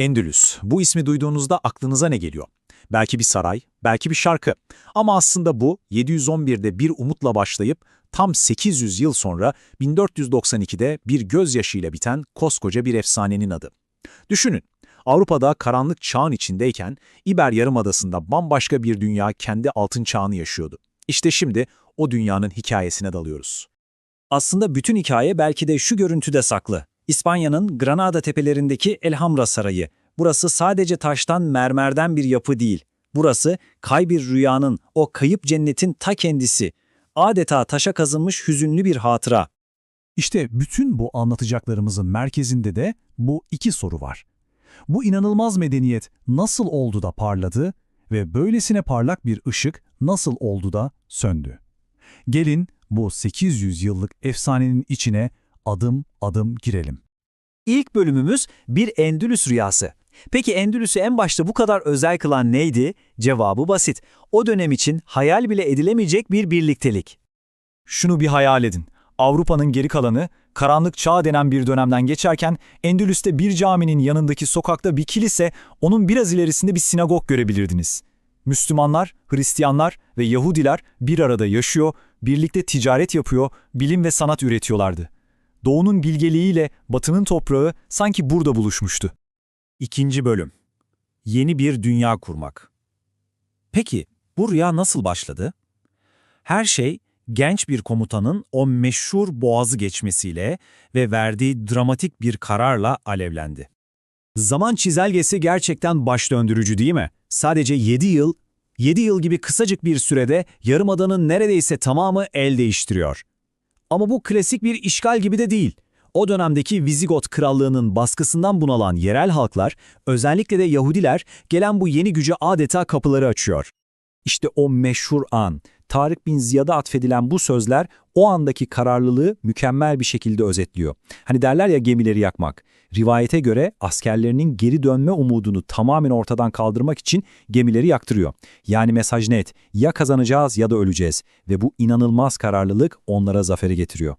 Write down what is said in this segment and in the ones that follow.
Endülüs. Bu ismi duyduğunuzda aklınıza ne geliyor? Belki bir saray, belki bir şarkı. Ama aslında bu 711'de bir umutla başlayıp tam 800 yıl sonra 1492'de bir gözyaşıyla biten koskoca bir efsanenin adı. Düşünün, Avrupa'da karanlık çağın içindeyken İber Yarımadası'nda bambaşka bir dünya kendi altın çağını yaşıyordu. İşte şimdi o dünyanın hikayesine dalıyoruz. Aslında bütün hikaye belki de şu görüntüde saklı. İspanya'nın Granada tepelerindeki Elhamra Sarayı. Burası sadece taştan mermerden bir yapı değil. Burası kay bir rüyanın, o kayıp cennetin ta kendisi. Adeta taşa kazınmış hüzünlü bir hatıra. İşte bütün bu anlatacaklarımızın merkezinde de bu iki soru var. Bu inanılmaz medeniyet nasıl oldu da parladı ve böylesine parlak bir ışık nasıl oldu da söndü? Gelin bu 800 yıllık efsanenin içine adım adım girelim. İlk bölümümüz bir Endülüs rüyası. Peki Endülüs'ü en başta bu kadar özel kılan neydi? Cevabı basit. O dönem için hayal bile edilemeyecek bir birliktelik. Şunu bir hayal edin. Avrupa'nın geri kalanı, karanlık çağ denen bir dönemden geçerken Endülüs'te bir caminin yanındaki sokakta bir kilise, onun biraz ilerisinde bir sinagog görebilirdiniz. Müslümanlar, Hristiyanlar ve Yahudiler bir arada yaşıyor, birlikte ticaret yapıyor, bilim ve sanat üretiyorlardı. Doğunun bilgeliğiyle batının toprağı sanki burada buluşmuştu. İkinci bölüm. Yeni bir dünya kurmak. Peki bu rüya nasıl başladı? Her şey genç bir komutanın o meşhur boğazı geçmesiyle ve verdiği dramatik bir kararla alevlendi. Zaman çizelgesi gerçekten baş döndürücü değil mi? Sadece 7 yıl, 7 yıl gibi kısacık bir sürede yarımadanın neredeyse tamamı el değiştiriyor. Ama bu klasik bir işgal gibi de değil. O dönemdeki Vizigot krallığının baskısından bunalan yerel halklar, özellikle de Yahudiler, gelen bu yeni güce adeta kapıları açıyor. İşte o meşhur an, Tarık bin Ziyad'a atfedilen bu sözler o andaki kararlılığı mükemmel bir şekilde özetliyor. Hani derler ya gemileri yakmak. Rivayete göre askerlerinin geri dönme umudunu tamamen ortadan kaldırmak için gemileri yaktırıyor. Yani mesaj net, ya kazanacağız ya da öleceğiz ve bu inanılmaz kararlılık onlara zaferi getiriyor.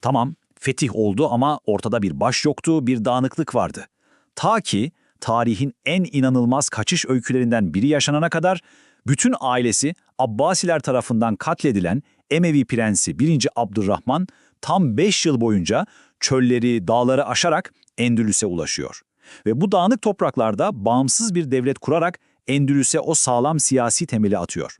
Tamam, fetih oldu ama ortada bir baş yoktu, bir dağınıklık vardı. Ta ki tarihin en inanılmaz kaçış öykülerinden biri yaşanana kadar bütün ailesi Abbasiler tarafından katledilen Emevi prensi 1. Abdurrahman tam 5 yıl boyunca çölleri, dağları aşarak Endülüs'e ulaşıyor. Ve bu dağınık topraklarda bağımsız bir devlet kurarak Endülüs'e o sağlam siyasi temeli atıyor.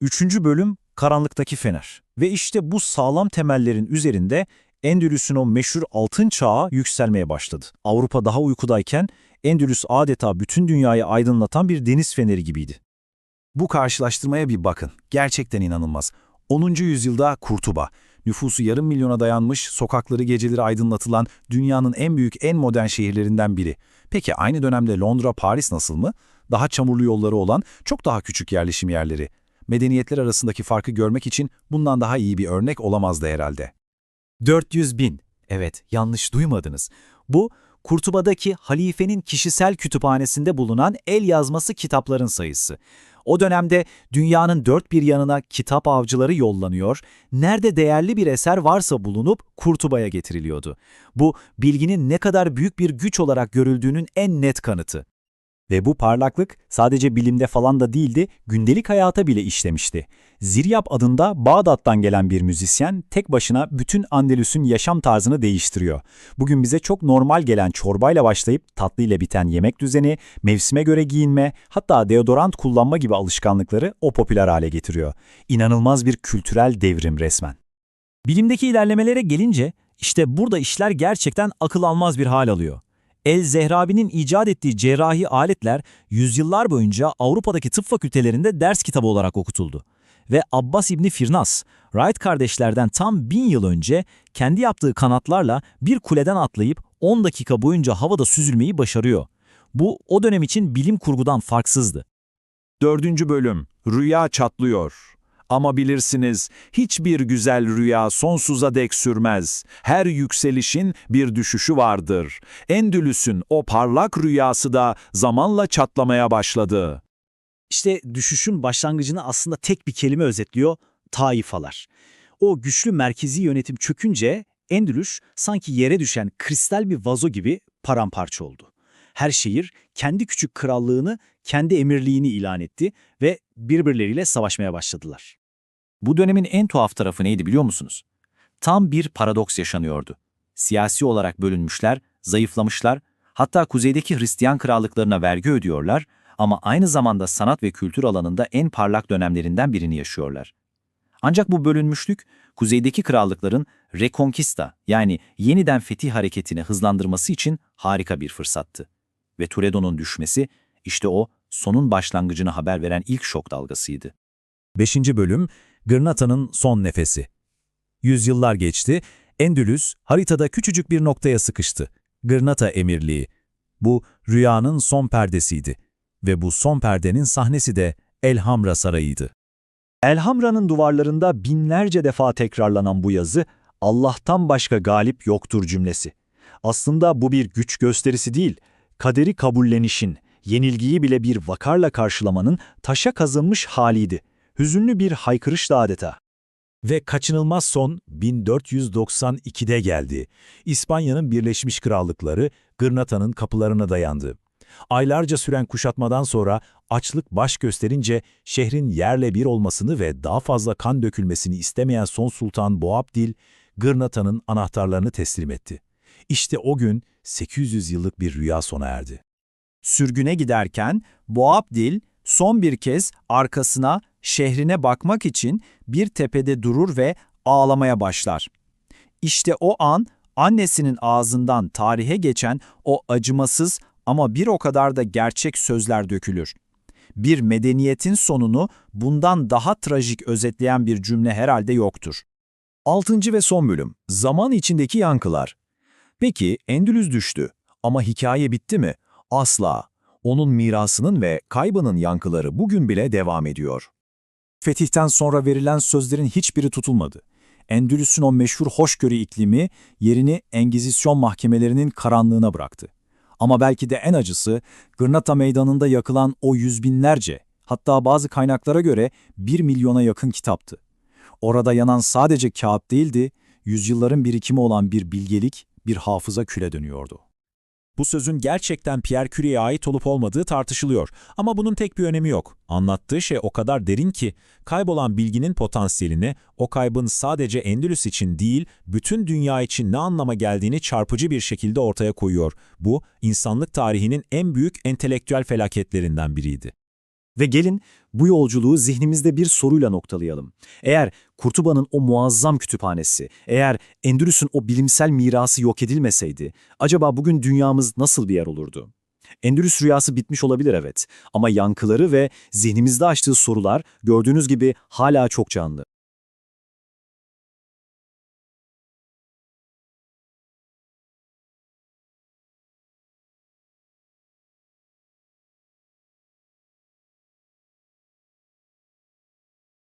Üçüncü bölüm Karanlıktaki Fener. Ve işte bu sağlam temellerin üzerinde Endülüs'ün o meşhur altın çağı yükselmeye başladı. Avrupa daha uykudayken Endülüs adeta bütün dünyayı aydınlatan bir deniz feneri gibiydi. Bu karşılaştırmaya bir bakın. Gerçekten inanılmaz. 10. yüzyılda Kurtuba, nüfusu yarım milyona dayanmış, sokakları geceleri aydınlatılan dünyanın en büyük, en modern şehirlerinden biri. Peki aynı dönemde Londra, Paris nasıl mı? Daha çamurlu yolları olan, çok daha küçük yerleşim yerleri. Medeniyetler arasındaki farkı görmek için bundan daha iyi bir örnek olamazdı herhalde. 400 bin. Evet, yanlış duymadınız. Bu, Kurtuba'daki halifenin kişisel kütüphanesinde bulunan el yazması kitapların sayısı. O dönemde dünyanın dört bir yanına kitap avcıları yollanıyor, nerede değerli bir eser varsa bulunup Kurtuba'ya getiriliyordu. Bu, bilginin ne kadar büyük bir güç olarak görüldüğünün en net kanıtı. Ve bu parlaklık sadece bilimde falan da değildi, gündelik hayata bile işlemişti. Ziryap adında Bağdat'tan gelen bir müzisyen tek başına bütün Andalüs'ün yaşam tarzını değiştiriyor. Bugün bize çok normal gelen çorbayla başlayıp tatlıyla biten yemek düzeni, mevsime göre giyinme, hatta deodorant kullanma gibi alışkanlıkları o popüler hale getiriyor. İnanılmaz bir kültürel devrim resmen. Bilimdeki ilerlemelere gelince işte burada işler gerçekten akıl almaz bir hal alıyor. El Zehrabi'nin icat ettiği cerrahi aletler yüzyıllar boyunca Avrupa'daki tıp fakültelerinde ders kitabı olarak okutuldu. Ve Abbas İbni Firnas, Wright kardeşlerden tam bin yıl önce kendi yaptığı kanatlarla bir kuleden atlayıp 10 dakika boyunca havada süzülmeyi başarıyor. Bu o dönem için bilim kurgudan farksızdı. Dördüncü bölüm, Rüya çatlıyor. Ama bilirsiniz, hiçbir güzel rüya sonsuza dek sürmez. Her yükselişin bir düşüşü vardır. Endülüs'ün o parlak rüyası da zamanla çatlamaya başladı. İşte düşüşün başlangıcını aslında tek bir kelime özetliyor, taifalar. O güçlü merkezi yönetim çökünce Endülüs sanki yere düşen kristal bir vazo gibi paramparça oldu. Her şehir kendi küçük krallığını, kendi emirliğini ilan etti ve birbirleriyle savaşmaya başladılar. Bu dönemin en tuhaf tarafı neydi biliyor musunuz? Tam bir paradoks yaşanıyordu. Siyasi olarak bölünmüşler, zayıflamışlar, hatta kuzeydeki Hristiyan krallıklarına vergi ödüyorlar ama aynı zamanda sanat ve kültür alanında en parlak dönemlerinden birini yaşıyorlar. Ancak bu bölünmüşlük, kuzeydeki krallıkların Reconquista yani yeniden fetih hareketini hızlandırması için harika bir fırsattı. Ve Toledo'nun düşmesi, işte o sonun başlangıcını haber veren ilk şok dalgasıydı. 5. Bölüm Gırnata'nın son nefesi. Yüzyıllar geçti, Endülüs haritada küçücük bir noktaya sıkıştı. Gırnata Emirliği. Bu rüyanın son perdesiydi. Ve bu son perdenin sahnesi de Elhamra Sarayı'ydı. Elhamra'nın duvarlarında binlerce defa tekrarlanan bu yazı, Allah'tan başka galip yoktur cümlesi. Aslında bu bir güç gösterisi değil, kaderi kabullenişin, yenilgiyi bile bir vakarla karşılamanın taşa kazınmış haliydi. Hüzünlü bir haykırıştı adeta. Ve kaçınılmaz son 1492'de geldi. İspanya'nın Birleşmiş Krallıkları Gırnata'nın kapılarına dayandı. Aylarca süren kuşatmadan sonra açlık baş gösterince şehrin yerle bir olmasını ve daha fazla kan dökülmesini istemeyen son sultan Boabdil, Gırnata'nın anahtarlarını teslim etti. İşte o gün 800 yıllık bir rüya sona erdi. Sürgüne giderken Boabdil son bir kez arkasına, şehrine bakmak için bir tepede durur ve ağlamaya başlar. İşte o an annesinin ağzından tarihe geçen o acımasız ama bir o kadar da gerçek sözler dökülür. Bir medeniyetin sonunu bundan daha trajik özetleyen bir cümle herhalde yoktur. 6. ve son bölüm. Zaman içindeki yankılar. Peki Endülüs düştü ama hikaye bitti mi? Asla. Onun mirasının ve kaybının yankıları bugün bile devam ediyor. Fetihten sonra verilen sözlerin hiçbiri tutulmadı. Endülüs'ün o meşhur hoşgörü iklimi yerini Engizisyon mahkemelerinin karanlığına bıraktı. Ama belki de en acısı Gırnata meydanında yakılan o yüz binlerce, hatta bazı kaynaklara göre bir milyona yakın kitaptı. Orada yanan sadece kağıt değildi, yüzyılların birikimi olan bir bilgelik, bir hafıza küle dönüyordu. Bu sözün gerçekten Pierre Curie'ye ait olup olmadığı tartışılıyor. Ama bunun tek bir önemi yok. Anlattığı şey o kadar derin ki, kaybolan bilginin potansiyelini, o kaybın sadece Endülüs için değil, bütün dünya için ne anlama geldiğini çarpıcı bir şekilde ortaya koyuyor. Bu, insanlık tarihinin en büyük entelektüel felaketlerinden biriydi. Ve gelin bu yolculuğu zihnimizde bir soruyla noktalayalım. Eğer Kurtuba'nın o muazzam kütüphanesi, eğer Endülüs'ün o bilimsel mirası yok edilmeseydi, acaba bugün dünyamız nasıl bir yer olurdu? Endülüs rüyası bitmiş olabilir evet ama yankıları ve zihnimizde açtığı sorular gördüğünüz gibi hala çok canlı.